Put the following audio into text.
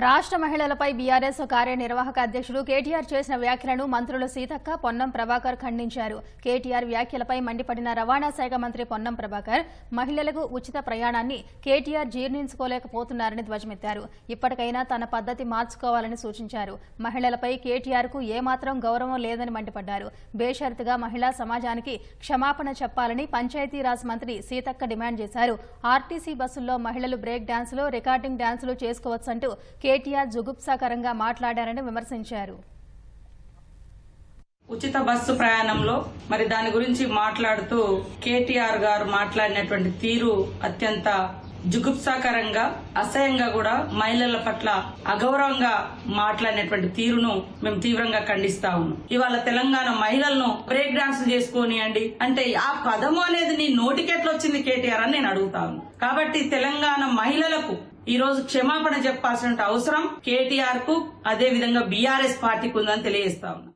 రాష్ట్ర మహిళలపై బీఆర్ఎస్ కార్యనిర్వాహక అధ్యక్షుడు కేటీఆర్ చేసిన వ్యాఖ్యలను మంత్రులు సీతక్క పొన్నం ప్రభాకర్ ఖండించారు. కేటీఆర్ వ్యాఖ్యలపై మండిపడిన రవాణా శాఖ మంత్రి పొన్నం ప్రభాకర్ మహిళలకు ఉచిత ప్రయాణాన్ని కేటీఆర్ జీర్ణించుకోలేకపోతున్నారని ధ్వజమెత్తారు. ఇప్పటికైనా తన పద్ధతి మార్చుకోవాలని సూచించారు. మహిళలపై కేటీఆర్కు ఏమాత్రం గౌరవం లేదని మండిపడ్డారు. బేషరతుగా మహిళా సమాజానికి క్షమాపణ చెప్పాలని పంచాయతీరాజ్ మంత్రి సీతక్క డిమాండ్ చేశారు. ఆర్టీసీ బస్సుల్లో మహిళలు బ్రేక్ డాన్సులు రికార్డింగ్ డాన్సులు చేసుకోవచ్చంటూ కేటీఆర్ జుగుప్సాకరంగా మాట్లాడారని విమర్శించారు. ఉచిత బస్సు ప్రయాణంలో మరి దాని గురించి మాట్లాడుతూ కేటీఆర్ గారు మాట్లాడినటువంటి తీరు అత్యంత జుగుప్సాకరంగా అసహ్యంగా కూడా మహిళల పట్ల అగౌరవంగా మాట్లాడినటువంటి తీరును మేము తీవ్రంగా ఖండిస్తా ఉన్నాం. ఇవాళ తెలంగాణ మహిళలను బ్రేక్ డాన్స్ చేసుకోనియండి అంటే ఆ పదము అనేది నీ నోటికెట్లా వచ్చింది కేటీఆర్ అని నేను అడుగుతాను కాబట్టి తెలంగాణ మహిళలకు ఈ రోజు క్షమాపణ చెప్పాల్సిన అవసరం కేటీఆర్కు అదే విధంగా బీఆర్ఎస్ పార్టీకి ఉందని తెలియజేస్తా ఉన్నా.